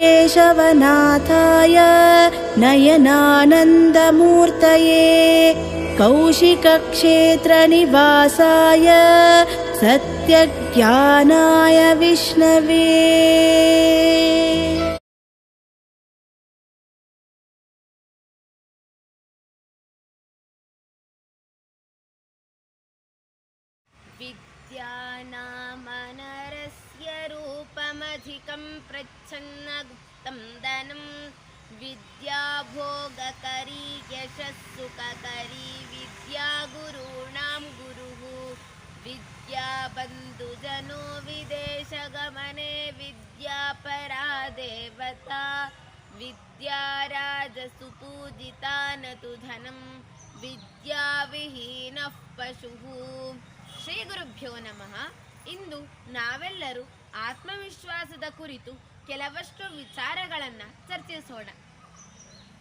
केशवनाथाय नयनानन्दमूर्तये कौशिकक्षेत्रनिवासाय सत्यज्ञानाय विष्णवे। विद्यानामनरस्य रूपमधिकं प्रच्छन्न गुप्तं धनं विद्याभोगकरी यशः सुखकरी विद्या गुरूणां गुरुः विद्याबन्धुजनो विदेशगमने विद्यापरा देवता विद्याराजसुपूजिता न तु धनं ವಿದ್ಯಾವಿಹೀನಃ ಪಶುಃ ಶ್ರೀ ಗುರುಭ್ಯೋ ನಮಃ ಇಂದು ನಾವೆಲ್ಲರೂ ಆತ್ಮವಿಶ್ವಾಸದ ಕುರಿತು ಕೆಲವಷ್ಟು ವಿಚಾರಗಳನ್ನು ಚರ್ಚಿಸೋಣ.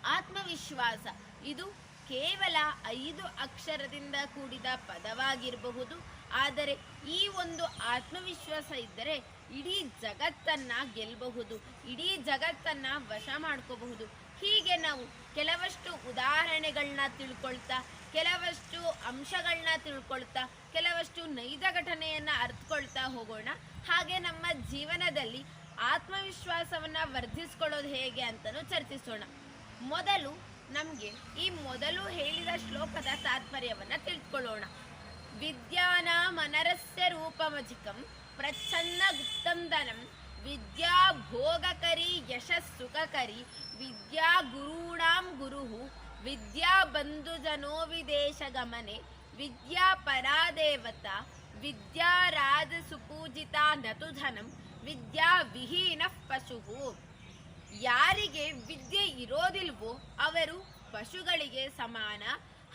ಆತ್ಮವಿಶ್ವಾಸ, ಇದು ಕೇವಲ ಐದು ಅಕ್ಷರದಿಂದ ಕೂಡಿದ ಪದವಾಗಿರಬಹುದು, ಆದರೆ ಈ ಒಂದು ಆತ್ಮವಿಶ್ವಾಸ ಇದ್ದರೆ ಇಡೀ ಜಗತ್ತನ್ನ ಗೆಲ್ಲಬಹುದು, ಇಡೀ ಜಗತ್ತನ್ನ ವಶ ಮಾಡ್ಕೋಬಹುದು. ಹೀಗೆ ನಾವು ಕೆಲವಷ್ಟು ಉದಾಹರಣೆಗಳನ್ನ ತಿಳ್ಕೊಳ್ತಾ, ಕೆಲವಷ್ಟು ಅಂಶಗಳನ್ನ ತಿಳ್ಕೊಳ್ತಾ, ಕೆಲವಷ್ಟು ನೈಜ ಘಟನೆಯನ್ನ ಅರ್ಥಕೊಳ್ತಾ ಹೋಗೋಣ. ಹಾಗೆ ನಮ್ಮ ಜೀವನದಲ್ಲಿ ಆತ್ಮವಿಶ್ವಾಸವನ್ನ ವರ್ಧಿಸ್ಕೊಳ್ಳೋದು ಹೇಗೆ ಅಂತಲೂ ಚರ್ಚಿಸೋಣ. ಮೊದಲು ನಮಗೆ ಈ ಮೊದಲು ಹೇಳಿದ ಶ್ಲೋಕದ ತಾತ್ಪರ್ಯವನ್ನ ತಿಳ್ಕೊಳ್ಳೋಣ. ವಿದ್ಯಾನಾಮನರಸ್ಯ ರೂಪಮಜಿಕಂ ಪ್ರಚ್ಛನ್ನ ಗುಪ್ತಂದನಂ ವಿದ್ಯಾ ಭೋಗಕರಿ ಯಶಸ್ಸುಖಕರಿ ವಿದ್ಯಾ ಗುರುಣಾಂ ಗುರುಹು ವಿದ್ಯಾ ಬಂಧುಜನೋ ವಿದೇಶ ಗಮನೆ ವಿದ್ಯಾ ಪರಾದೇವತಾ ವಿದ್ಯಾ ರಾಜ ಸುಪೂಜಿತಾ ನತು ಧನಂ ವಿದ್ಯಾ ವಿಹೀನ ಪಶುಃ ಯಾರಿಗೆ ವಿದ್ಯೆ ಇರೋದಿಲ್ವೋ ಅವರು ಪಶುಗಳಿಗೆ ಸಮಾನ.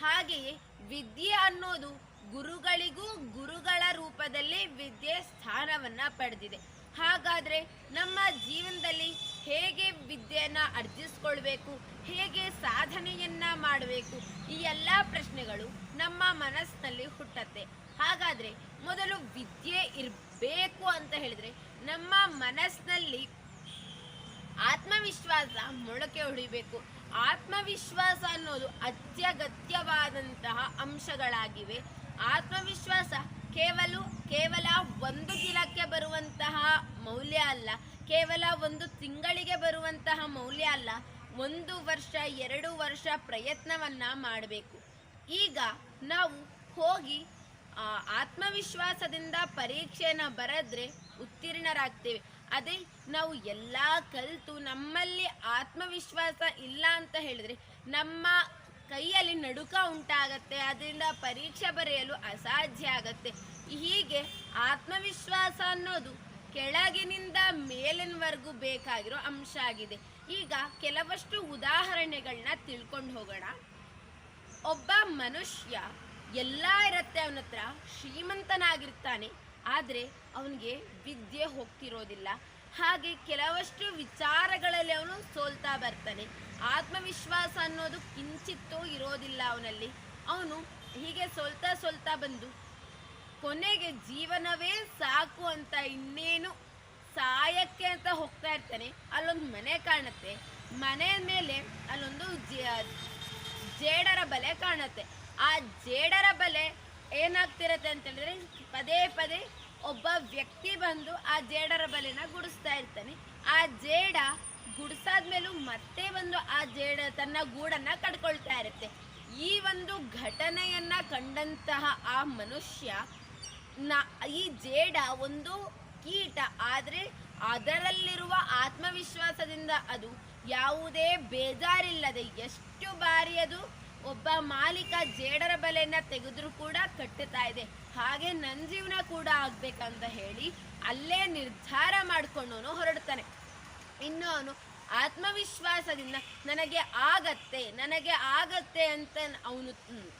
ಹಾಗೆಯೇ ವಿದ್ಯೆ ಅನ್ನೋದು ಗುರುಗಳಿಗೂ ಗುರುಗಳ ರೂಪದಲ್ಲಿ ವಿದ್ಯೆ ಸ್ಥಾನವನ್ನ ಪಡೆದಿದೆ. ಹಾಗಾದ್ರೆ ನಮ್ಮ ಜೀವನದಲ್ಲಿ ಹೇಗೆ ವಿದ್ಯೆಯನ್ನು ಅರ್ಜಿಸ್ಕೊಳ್ಬೇಕು, ಹೇಗೆ ಸಾಧನೆಯನ್ನು ಮಾಡಬೇಕು, ಈ ಎಲ್ಲ ಪ್ರಶ್ನೆಗಳು ನಮ್ಮ ಮನಸ್ಸಿನಲ್ಲಿ ಹುಟ್ಟತ್ತೆ. ಹಾಗಾದರೆ ಮೊದಲು ವಿದ್ಯೆ ಇರಬೇಕು ಅಂತ ಹೇಳಿದರೆ ನಮ್ಮ ಮನಸ್ಸಿನಲ್ಲಿ ಆತ್ಮವಿಶ್ವಾಸ ಮೊಳಕೆ ಹೊಡಿಬೇಕು ಆತ್ಮವಿಶ್ವಾಸ ಅನ್ನೋದು ಅತ್ಯಗತ್ಯವಾದಂತಹ ಅಂಶಗಳಾಗಿವೆ. ಆತ್ಮವಿಶ್ವಾಸ ಕೇವಲ ಕೇವಲ ಒಂದು ದಿನಕ್ಕೆ ಬರುವಂತಹ ಮೌಲ್ಯ ಅಲ್ಲ. ಕೇವಲ ಒಂದು ತಿಂಗಳಿಗೆ ಬರುವಂತಹ ಮೌಲ್ಯ ಅಲ್ಲ, ಒಂದು ವರ್ಷ, ಎರಡು ವರ್ಷ ಪ್ರಯತ್ನವನ್ನ ಮಾಡಬೇಕು. ಈಗ ನಾವು ಹೋಗಿ ಆತ್ಮವಿಶ್ವಾಸದಿಂದ ಪರೀಕ್ಷೆನ ಬರೆದ್ರೆ ಉತ್ತೀರ್ಣರಾಗ್ತೇವೆ. ಅದೇ ನಾವು ಎಲ್ಲ ಕಲಿತು ನಮ್ಮಲ್ಲಿ ಆತ್ಮವಿಶ್ವಾಸ ಇಲ್ಲ ಅಂತ ಹೇಳಿದ್ರೆ ನಮ್ಮ ಕೈಯಲ್ಲಿ ನಡುಕ ಉಂಟಾಗತ್ತೆ, ಅದರಿಂದ ಪರೀಕ್ಷೆ ಬರೆಯಲು ಅಸಾಧ್ಯ ಆಗತ್ತೆ. ಹೀಗೆ ಆತ್ಮವಿಶ್ವಾಸ ಅನ್ನೋದು ಕೆಳಗಿನಿಂದ ಮೇಲಿನವರೆಗೂ ಬೇಕಾಗಿರೋ ಅಂಶ ಆಗಿದೆ. ಈಗ ಕೆಲವಷ್ಟು ಉದಾಹರಣೆಗಳನ್ನ ತಿಳ್ಕೊಂಡು ಹೋಗೋಣ. ಒಬ್ಬ ಮನುಷ್ಯ ಎಲ್ಲ ಇರತ್ತೆ ಅವನ ಹತ್ರ, ಶ್ರೀಮಂತನಾಗಿರ್ತಾನೆ, ಆದರೆ ಅವನಿಗೆ ವಿದ್ಯೆ ಹೋಗ್ತಿರೋದಿಲ್ಲ. ಹಾಗೆ ಕೆಲವಷ್ಟು ವಿಚಾರಗಳಲ್ಲಿ ಅವನು ಸೋಲ್ತಾ ಬರ್ತಾನೆ. ಆತ್ಮವಿಶ್ವಾಸ ಅನ್ನೋದು ಕಿಂಚಿತ್ತೂ ಇರೋದಿಲ್ಲ ಅವನಲ್ಲಿ. ಅವನು ಹೀಗೆ ಸೋಲ್ತಾ ಸೋಲ್ತಾ ಬಂದು ಕೊನೆಗೆ ಜೀವನವೇ ಸಾಕು ಅಂತ ಇನ್ನೇನು ಸಾಯಕ್ಕೆ ಅಂತ ಹೋಗ್ತಾ ಇರ್ತಾನೆ. ಅಲ್ಲೊಂದು ಮನೆ ಕಾಣುತ್ತೆ. ಮನೆ ಮೇಲೆ ಅಲ್ಲೊಂದು ಜೇಡರ ಬಲೆ ಕಾಣುತ್ತೆ. ಆ ಜೇಡರ ಬಲೆ ಏನಾಗ್ತಿರತ್ತೆ ಅಂತ ಹೇಳಿದ್ರೆ ಪದೇ ಪದೇ ಒಬ್ಬ ವ್ಯಕ್ತಿ ಬಂದು ಆ ಜೇಡರ ಬಲೆನ ಗುಡಿಸ್ತಾ ಇರ್ತಾನೆ. ಆ ಜೇಡ ಗುಡಿಸಾದ್ಮೇಲೂ ಮತ್ತೆ ಬಂದು ಆ ಜೇಡ ತನ್ನ ಗೂಡನ್ನ ಕಡ್ಕೊಳ್ತಾ ಇರುತ್ತೆ. ಈ ಒಂದು ಘಟನೆಯನ್ನ ಕಂಡಂತಹ ಆ ಮನುಷ್ಯ ನ, ಈ ಜೇಡ ಒಂದು ಕೀಟ, ಆದರೆ ಅದರಲ್ಲಿರುವ ಆತ್ಮವಿಶ್ವಾಸದಿಂದ ಅದು ಯಾವುದೇ ಬೇಜಾರಿಲ್ಲದೆ ಎಷ್ಟು ಬಾರಿ ಅದು ಒಬ್ಬ ಮಾಲೀಕ ಜೇಡರ ಬಲೆಯನ್ನು ತೆಗೆದ್ರೂ ಕೂಡ ಕಟ್ಟುತ್ತಾ ಇದೆ. ಹಾಗೆ ನನ್ನ ಜೀವನ ಕೂಡ ಆಗ್ಬೇಕಂತ ಹೇಳಿ ಅಲ್ಲೇ ನಿರ್ಧಾರ ಮಾಡ್ಕೊಂಡು ಹೊರಡ್ತಾನೆ ಇನ್ನು ಅವನು ಆತ್ಮವಿಶ್ವಾಸದಿಂದ ನನಗೆ ಆಗತ್ತೆ ನನಗೆ ಆಗತ್ತೆ ಅಂತ ಅವನು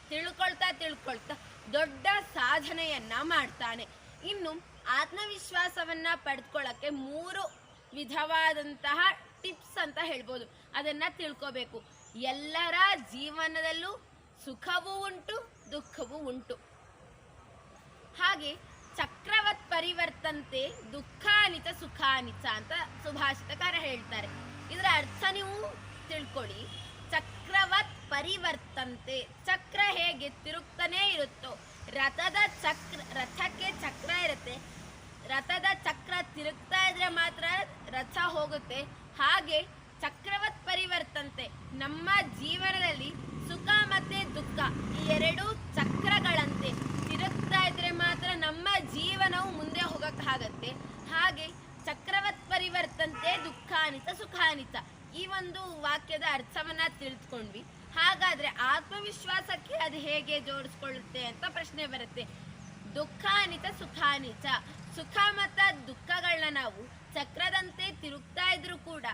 ತಿಳ್ಕೊಳ್ತಾ ತಿಳ್ಕೊಳ್ತಾ ದೊಡ್ಡ ಸಾಧನೆಯನ್ನ ಮಾಡ್ತಾನೆ. ಇನ್ನು ಆತ್ಮವಿಶ್ವಾಸವನ್ನ ಪಡೆದುಕೊಳ್ಳಕ್ಕೆ ಮೂರು ವಿಧವಾದಂತಹ ಟಿಪ್ಸ್ ಅಂತ ಹೇಳ್ಬೋದು. ಅದನ್ನ ತಿಳ್ಕೋಬೇಕು. ಎಲ್ಲರ ಜೀವನದಲ್ಲೂ ಸುಖವೂ ಉಂಟು, ದುಃಖವೂ ಉಂಟು. ಹಾಗೆ ಚಕ್ರವತ್ ಪರಿವರ್ತಂತೆ ದುಃಖಾನಿತ ಸುಖಾನಿತ ಅಂತ ಸುಭಾಷಿತಕಾರ ಹೇಳ್ತಾರೆ. ಇದರ ಅರ್ಥ ನೀವು ತಿಳ್ಕೊಳ್ಳಿ. ಚಕ್ರವತ್ ಪರಿವರ್ತಂತೆ. ಚಕ್ರ ಹೇಗೆ ತಿರುಗ್ತಾನೇ ಇರುತ್ತೋ. ರಥದ ಚಕ್ರ, ರಥಕ್ಕೆ ಚಕ್ರ ಇರುತ್ತೆ. ರಥದ ಚಕ್ರ ತಿರುಗ್ತಾ ಇದ್ರೆ ಮಾತ್ರ ರಥ ಹೋಗುತ್ತೆ. ಹಾಗೆ ಚಕ್ರವತ್ ಪರಿವರ್ತಂತೆ. ನಮ್ಮ ಜೀವನದಲ್ಲಿ ಸುಖ ಮತ್ತೆ ದುಃಖ ಈ ಎರಡು ಚಕ್ರಗಳಂತೆ. ತಿರುಗ್ತಾ ಇದ್ರೆ ಮಾತ್ರ ನಮ್ಮ ಜೀವನವು ಮುಂದೆ ಹೋಗಕ್ಕಾಗತ್ತೆ ಹಾಗೆ ಚಕ್ರವತ್ ಪರಿವರ್ತಂತೆ ದುಃಖಾನಿತ ಸುಖಾನಿತ ಈ ಒಂದು ವಾಕ್ಯದ ಅರ್ಥವನ್ನ ತಿಳಿದುಕೊಂಡ್ವಿ. ಹಾಗಾದ್ರೆ ಆತ್ಮವಿಶ್ವಾಸಕ್ಕೆ ಅದು ಹೇಗೆ ಜೋಡಿಸ್ಕೊಳ್ಳುತ್ತೆ ಅಂತ ಪ್ರಶ್ನೆ ಬರುತ್ತೆ. ದುಃಖಾನಿತ ಸುಖಾನಿತ. ಸುಖ ಮತ್ತ ದುಃಖಗಳನ್ನ ನಾವು ಚಕ್ರದಂತೆ ತಿರುಗ್ತಾ ಇದ್ರು ಕೂಡ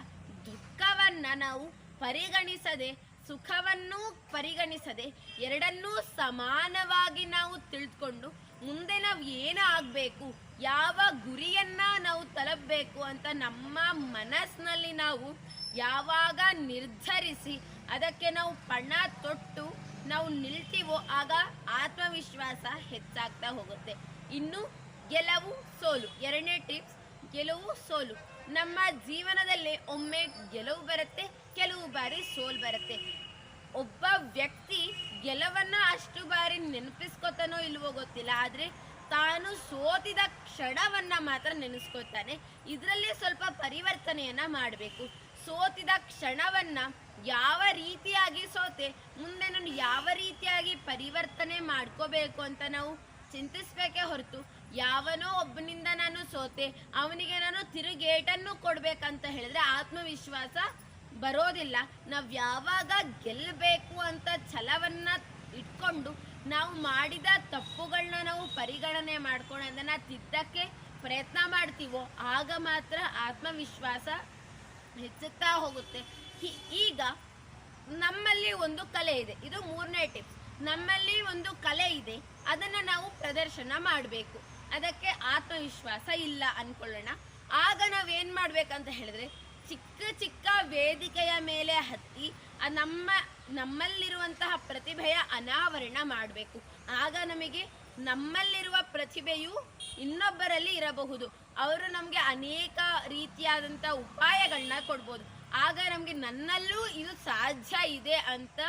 ದುಃಖವನ್ನ ನಾವು ಪರಿಗಣಿಸದೆ, ಸುಖವನ್ನೂ ಪರಿಗಣಿಸದೆ ಎರಡನ್ನೂ ಸಮಾನವಾಗಿ ನಾವು ತಿಳಿದುಕೊಂಡು ಮುಂದೆ ನಾವು ಏನು ಆಗಬೇಕು, ಯಾವ ಗುರಿಯನ್ನ ನಾವು ತಲುಪಬೇಕು ಅಂತ ನಮ್ಮ ಮನಸ್ಸಿನಲ್ಲಿ ನಾವು ಯಾವಾಗ ನಿರ್ಧರಿಸಿ ಅದಕ್ಕೆ ನಾವು ಪಣ ತೊಟ್ಟು ನಾವು ನಿಲ್ತೀವೋ ಆಗ ಆತ್ಮವಿಶ್ವಾಸ ಹೆಚ್ಚಾಗ್ತಾ ಹೋಗುತ್ತೆ. ಇನ್ನು ಗೆಲುವು ಸೋಲು. ಎರಡನೇ ಟಿಪ್ಸ್, ಗೆಲುವು ಸೋಲು. ನಮ್ಮ ಜೀವನದಲ್ಲಿ ಒಮ್ಮೆ ಗೆಲುವು ಬರುತ್ತೆ, ಕೆಲವು ಬಾರಿ ಸೋಲು ಬರುತ್ತೆ. ಒಬ್ಬ ವ್ಯಕ್ತಿ ಗೆಲುವನ್ನ ಅಷ್ಟು ಬಾರಿ ನೆನಪಿಸ್ಕೊತಾನೋ ಇಲ್ವೋ ಗೊತ್ತಿಲ್ಲ, ಆದ್ರೆ ತಾನು ಸೋತಿದ ಕ್ಷಣವನ್ನ ಮಾತ್ರ ನೆನೆಸ್ಕೊತಾನೆ. ಇದರಲ್ಲಿ ಸ್ವಲ್ಪ ಪರಿವರ್ತನೆಯನ್ನ ಮಾಡಬೇಕು. ಸೋತಿದ ಕ್ಷಣವನ್ನ ಯಾವ ರೀತಿಯಾಗಿ ಸೋತೆ, ಮುಂದೆ ನಾನು ಯಾವ ರೀತಿಯಾಗಿ ಪರಿವರ್ತನೆ ಮಾಡ್ಕೋಬೇಕು ಅಂತ ನಾವು ಚಿಂತಿಸ್ಬೇಕೇ ಹೊರತು, ಯಾವನೋ ಒಬ್ಬನಿಂದ ನಾನು ಸೋತೆ, ಅವನಿಗೆ ನಾನು ತಿರುಗೇಟನ್ನು ಕೊಡಬೇಕಂತ ಹೇಳಿದ್ರೆ ಆತ್ಮವಿಶ್ವಾಸ ಬರೋದಿಲ್ಲ. ನಾವು ಯಾವಾಗ ಗೆಲ್ಲಬೇಕು ಅಂತ ಛಲವನ್ನ ಇಟ್ಕೊಂಡು ನಾವು ಮಾಡಿದ ತಪ್ಪುಗಳನ್ನ ನಾವು ಪರಿಗಣನೆ ಮಾಡ್ಕೊಂಡು ಅದನ್ನ ತಿದ್ದಕ್ಕೆ ಪ್ರಯತ್ನ ಮಾಡ್ತೀವೋ, ಆಗ ಮಾತ್ರ ಆತ್ಮವಿಶ್ವಾಸ ಹೆಚ್ಚುತ್ತಾ ಹೋಗುತ್ತೆ. ಈಗ ನಮ್ಮಲ್ಲಿ ಒಂದು ಕಲೆ ಇದೆ. ಇದು ಮೂರನೇ ಟಿಪ್ಸ್. ನಮ್ಮಲ್ಲಿ ಒಂದು ಕಲೆ ಇದೆ. ಅದನ್ನು ನಾವು ಪ್ರದರ್ಶನ ಮಾಡಬೇಕು. ಅದಕ್ಕೆ ಆತ್ಮವಿಶ್ವಾಸ ಇಲ್ಲ ಅಂದ್ಕೊಳ್ಳೋಣ ಆಗ ನಾವೇನು ಮಾಡಬೇಕಂತ ಹೇಳಿದ್ರೆ, ಚಿಕ್ಕ ಚಿಕ್ಕ ವೇದಿಕೆಯ ಮೇಲೆ ಹತ್ತಿ ನಮ್ಮ, ನಮ್ಮಲ್ಲಿರುವಂತಹ ಪ್ರತಿಭೆಯ ಅನಾವರಣ ಮಾಡಬೇಕು. ಆಗ ನಮಗೆ ನಮ್ಮಲ್ಲಿರುವ ಪ್ರತಿಭೆಯು ಇನ್ನೊಬ್ಬರಲ್ಲಿ ಇರಬಹುದು. ಅವರು ನಮಗೆ ಅನೇಕ ರೀತಿಯಾದಂಥ ಉಪಾಯಗಳನ್ನ ಕೊಡ್ಬೋದು. ಆಗ ನಮಗೆ ನನ್ನಲ್ಲೂ ಇದು ಸಾಧ್ಯ ಇದೆ ಅಂತ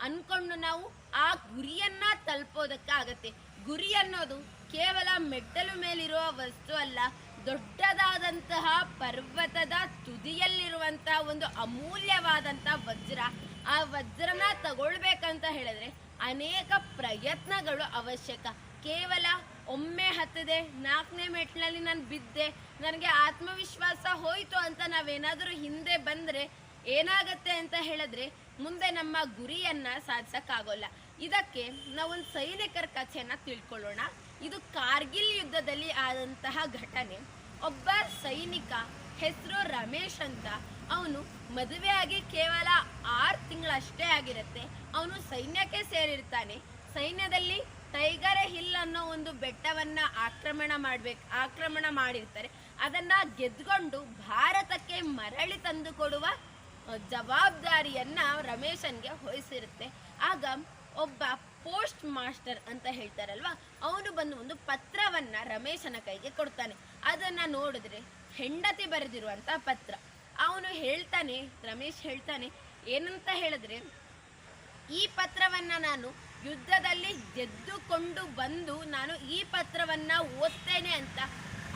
ಅನ್ಕೊಂಡು ನಾವು ಆ ಗುರಿಯನ್ನ ತಲುಪೋದಕ್ಕಾಗತ್ತೆ ಗುರಿ ಅನ್ನೋದು ಕೇವಲ ಮೆಟ್ಟಲು ಮೇಲಿರುವ ವಸ್ತು ಅಲ್ಲ, ದೊಡ್ಡದಾದಂತಹ ಪರ್ವತದ ತುದಿಯಲ್ಲಿರುವಂತಹ ಒಂದು ಅಮೂಲ್ಯವಾದಂತಹ ವಜ್ರ. ಆ ವಜ್ರನ ತಗೊಳ್ಬೇಕಂತ ಹೇಳಿದ್ರೆ ಅನೇಕ ಪ್ರಯತ್ನಗಳು ಅವಶ್ಯಕ. ಕೇವಲ ಒಮ್ಮೆ ಹತ್ತದೆ, ನಾಲ್ಕನೇ ಮೆಟ್ಟಿನಲ್ಲಿ ನಾನು ಬಿದ್ದೆ, ನನಗೆ ಆತ್ಮವಿಶ್ವಾಸ ಹೋಯಿತು ಅಂತ ನಾವೇನಾದರೂ ಹಿಂದೆ ಬಂದರೆ ಏನಾಗತ್ತೆ ಅಂತ ಹೇಳಿದ್ರೆ ಮುಂದೆ ನಮ್ಮ ಗುರಿಯನ್ನ ಸಾಧಿಸಕ್ಕಾಗೋಲ್ಲ. ಇದಕ್ಕೆ ನಾವೊಂದು ಸೈನಿಕರ ಕಥೆಯನ್ನು ತಿಳ್ಕೊಳ್ಳೋಣ. ಇದು ಕಾರ್ಗಿಲ್ ಯುದ್ಧದಲ್ಲಿ ಆದಂತಹ ಘಟನೆ. ಒಬ್ಬ ಸೈನಿಕ ಹೆಸರು ರಮೇಶ್ ಅಂತ. ಅವನು ಮದುವೆಯಾಗಿ ಕೇವಲ ಆರು ತಿಂಗಳಷ್ಟೇ ಆಗಿರುತ್ತೆ. ಅವನು ಸೈನ್ಯಕ್ಕೆ ಸೇರಿರ್ತಾನೆ. ಸೈನ್ಯದಲ್ಲಿ ಟೈಗರ್ ಹಿಲ್ ಅನ್ನೋ ಒಂದು ಬೆಟ್ಟವನ್ನ ಆಕ್ರಮಣ ಮಾಡ್ಬೇಕು ಆಕ್ರಮಣ ಮಾಡಿರ್ತಾರೆ. ಅದನ್ನ ಗೆದ್ಕೊಂಡು ಭಾರತಕ್ಕೆ ಮರಳಿ ತಂದು ಕೊಡುವ ಅ, ಜವಾಬ್ದಾರಿಯನ್ನ ರಮೇಶನ್ಗೆ ವಹಿಸಿರುತ್ತೆ ಆಗ ಒಬ್ಬ ಪೋಸ್ಟ್ ಮಾಸ್ಟರ್ ಅಂತ ಹೇಳ್ತಾರಲ್ವಾ ಅವನು ಬಂದು ಒಂದು ಪತ್ರವನ್ನ ರಮೇಶನ ಕೈಗೆ ಕೊಡ್ತಾನೆ. ಅದನ್ನ ನೋಡಿದ್ರೆ ಹೆಂಡತಿ ಬರೆದಿರುವಂತ ಪತ್ರ. ಅವನು ಹೇಳ್ತಾನೆ ರಮೇಶ್ ಹೇಳ್ತಾನೆ ಏನಂತ ಹೇಳಿದ್ರೆ ಈ ಪತ್ರವನ್ನ ನಾನು ಯುದ್ಧದಲ್ಲಿ ಗೆದ್ದುಕೊಂಡು ಬಂದು ನಾನು ಈ ಪತ್ರವನ್ನ ಓದ್ತೇನೆ ಅಂತ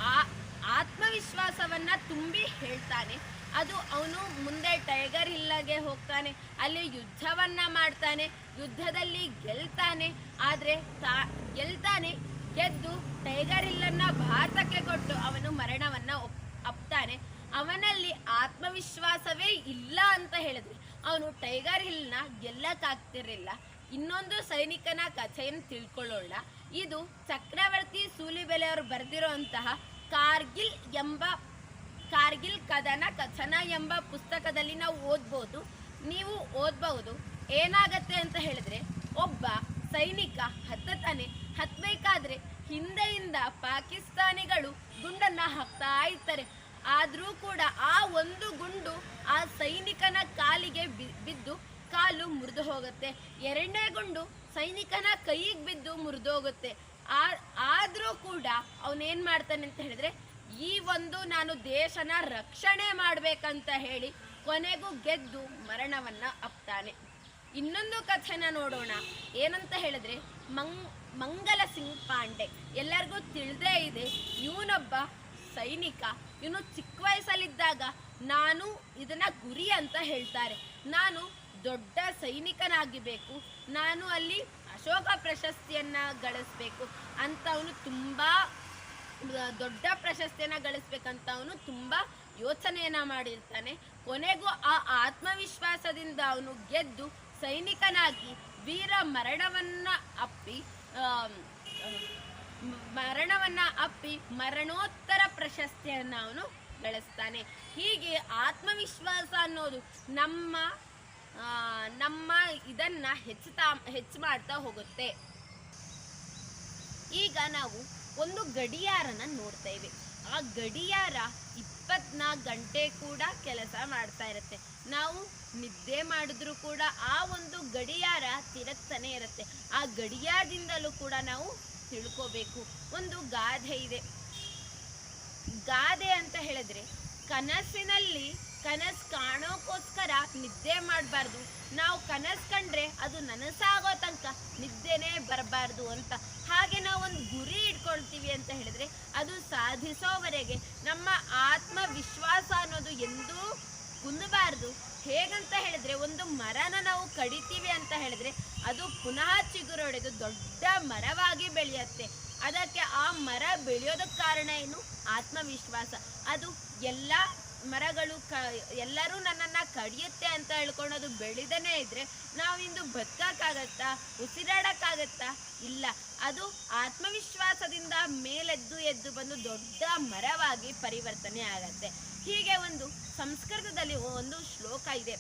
ಆ ಆತ್ಮವಿಶ್ವಾಸವನ್ನ ತುಂಬಿ ಹೇಳ್ತಾನೆ. ಅದು ಅವನು ಮುಂದೆ ಟೈಗರ್ ಇಲ್ಲಗೆ ಹೋಗ್ತಾನೆ. ಅಲ್ಲಿ ಯುದ್ಧವನ್ನ ಮಾಡ್ತಾನೆ. ಯುದ್ಧದಲ್ಲಿ ಗೆಲ್ತಾನೆ. ಆದ್ರೆ ತಾ ಗೆಲ್ತಾನೆ. ಗೆದ್ದು ಟೈಗರ್ ಹಿಲ್ಲನ್ನು ಭಾರತಕ್ಕೆ ಕೊಟ್ಟು ಅವನು ಮರಣವನ್ನ ಅಪ್ತಾನೆ. ಅವನಲ್ಲಿ ಆತ್ಮವಿಶ್ವಾಸವೇ ಇಲ್ಲ ಅಂತ ಹೇಳಿದ್ವಿ. ಅವನು ಟೈಗರ್ ಹಿಲ್ನ ಗೆಲ್ಲಕ್ಕಾಗ್ತಿರ್ಲಿಲ್ಲ. ಇನ್ನೊಂದು ಸೈನಿಕನ ಕಥೆಯನ್ನು ತಿಳ್ಕೊಳ್ಳೋಣ. ಇದು ಚಕ್ರವರ್ತಿ ಸೂಲಿಬೆಲೆ ಅವರು ಬರೆದಿರುವಂತಹ ಕಾರ್ಗಿಲ್ ಎಂಬ, ಕಾರ್ಗಿಲ್ ಕದನ ಕಥನ ಎಂಬ ಪುಸ್ತಕದಲ್ಲಿ ನಾವು ಓದ್ಬೋದು. ನೀವು ಓದ್ಬಹುದು. ಏನಾಗತ್ತೆ ಅಂತ ಹೇಳಿದ್ರೆ, ಒಬ್ಬ ಸೈನಿಕ ಹತ್ತತಾನೆ ಹತ್ಬೇಕಾದ್ರೆ ಹಿಂದೆಯಿಂದ ಪಾಕಿಸ್ತಾನಿಗಳು ಗುಂಡನ್ನ ಹಾಕ್ತಾ ಇರ್ತಾರೆ. ಆದ್ರೂ ಕೂಡ ಆ ಒಂದು ಗುಂಡು ಆ ಸೈನಿಕನ ಕಾಲಿಗೆ ಬಿದ್ದು ಕಾಲು ಮುರಿದು ಹೋಗುತ್ತೆ. ಎರಡನೇ ಗುಂಡು ಸೈನಿಕನ ಕೈಗೆ ಬಿದ್ದು ಮುರಿದು ಹೋಗುತ್ತೆ. ಆ- ಆದರೂ ಕೂಡ ಅವನೇನ್ ಮಾಡ್ತಾನೆ ಅಂತ ಹೇಳಿದ್ರೆ, ಈ ಒಂದು ನಾನು ದೇಶನ ರಕ್ಷಣೆ ಮಾಡಬೇಕಂತ ಹೇಳಿ ಕೊನೆಗೂ ಗೆದ್ದು ಮರಣವನ್ನ ಅಪ್ತಾನೆ. ಇನ್ನೊಂದು ಕಥೆನ ನೋಡೋಣ. ಏನಂತ ಹೇಳಿದ್ರೆ, ಮಂಗ್, ಮಂಗಲ ಸಿಂಗ್ ಪಾಂಡೆ. ಎಲ್ಲರಿಗೂ ತಿಳಿದೇ ಇದೆ, ಇವನೊಬ್ಬ ಸೈನಿಕ. ಇವನು ಚಿಕ್ಕ ವಯಸ್ಸಲ್ಲಿದ್ದಾಗ ನಾನು ಇದನ್ನ ಗುರಿ ಅಂತ ಹೇಳ್ತಾರೆ. ನಾನು ದೊಡ್ಡ ಸೈನಿಕನಾಗಿಬೇಕು. ನಾನು ಅಲ್ಲಿ ಅಶೋಕ ಪ್ರಶಸ್ತಿಯನ್ನ ಗಳಿಸ್ಬೇಕು. ಅಂತ ಅವನು ತುಂಬಾ ದೊಡ್ಡ ಪ್ರಶಸ್ತಿಯನ್ನ ಗಳಿಸ್ಬೇಕಂತ ಅವನು ತುಂಬಾ ಯೋಚನೆಯನ್ನ ಮಾಡಿರ್ತಾನೆ. ಕೊನೆಗೂ ಆ ಆತ್ಮವಿಶ್ವಾಸದಿಂದ ಅವನು ಗೆದ್ದು ಸೈನಿಕನಾಗಿ ವೀರ ಮರಣವನ್ನು ಅಪ್ಪಿ ಮರಣವನ್ನು ಅಪ್ಪಿ ಮರಣೋತ್ತರ ಪ್ರಶಸ್ತಿಯನ್ನ ಅವನು ಗಳಿಸ್ತಾನೆ. ಹೀಗೆ ಆತ್ಮವಿಶ್ವಾಸ ಅನ್ನೋದು ನಮ್ಮ ನಮ್ಮ ಇದನ್ನ ಹೆಚ್ಚುತ್ತಾ ಹೆಚ್ಚು ಮಾಡ್ತಾ ಹೋಗುತ್ತೆ. ಈಗ ನಾವು ಒಂದು ಗಡಿಯಾರನ ನೋಡ್ತೇವೆ ಆ ಗಡಿಯಾರ ಇಪ್ಪತ್ನಾಲ್ಕು ಗಂಟೆ ಕೂಡ ಕೆಲಸ ಮಾಡ್ತಾ ಇರುತ್ತೆ. ನಾವು ನಿದ್ದೆ ಮಾಡಿದ್ರು ಕೂಡ ಆ ಒಂದು ಗಡಿಯಾರ ತಿರುಗ್ತಾನೆ ಇರುತ್ತೆ. ಆ ಗಡಿಯಾರದಿಂದಲೂ ಕೂಡ ನಾವು ತಿಳ್ಕೋಬೇಕು. ಒಂದು ಗಾದೆ ಇದೆ. ಗಾದೆ ಅಂತ ಹೇಳಿದ್ರೆ ಕನಸಿನಲ್ಲಿ ಕನಸು ಕಾಣೋಕ್ಕೋಸ್ಕರ ನಿದ್ದೆ ಮಾಡಬಾರ್ದು. ನಾವು ಕನಸು ಕಂಡ್ರೆ ಅದು ನನಸಾಗೋ ತನಕ ನಿದ್ದೆನೇ ಬರಬಾರ್ದು ಅಂತ. ಹಾಗೆ ನಾವು ಒಂದು ಗುರಿ ಇಟ್ಕೊಳ್ತೀವಿ ಅಂತ ಹೇಳಿದ್ರೆ ಅದು ಸಾಧಿಸೋವರೆಗೆ ನಮ್ಮ ಆತ್ಮವಿಶ್ವಾಸ ಅನ್ನೋದು ಎಂದೂ ಕುಂದಬಾರ್ದು. ಹೇಗಂತ ಹೇಳಿದ್ರೆ ಒಂದು ಮರನ ನಾವು ಕಡಿತೀವಿ ಅಂತ ಹೇಳಿದ್ರೆ ಅದು ಪುನಃ ಚಿಗುರೊಡೆದು ದೊಡ್ಡ ಮರವಾಗಿ ಬೆಳೆಯುತ್ತೆ. ಅದಕ್ಕೆ ಆ ಮರ ಬೆಳೆಯೋದಕ್ಕೆ ಕಾರಣ ಏನು? ಆತ್ಮವಿಶ್ವಾಸ. ಅದು ಎಲ್ಲ ಮರಗಳು ಕ, ಎಲ್ಲರೂ ನನ್ನನ್ನು ಕಡಿಯುತ್ತೆ ಅಂತ ಹೇಳ್ಕೊಂಡು ಅದು ಇದ್ರೆ ಇಂದು ಬದುಕಕ್ಕಾಗತ್ತಾ? ಉಸಿರಾಡೋಕ್ಕಾಗತ್ತಾ? ಇಲ್ಲ. ಅದು ಆತ್ಮವಿಶ್ವಾಸದಿಂದ ಮೇಲೆದ್ದು ಎದ್ದು ಬಂದು ದೊಡ್ಡ ಮರವಾಗಿ ಪರಿವರ್ತನೆ ಆಗತ್ತೆ. ಹೀಗೆ ಒಂದು ಸಂಸ್ಕೃತದಲ್ಲಿ ಒಂದು ಶ್ಲೋಕ ಇದೆ.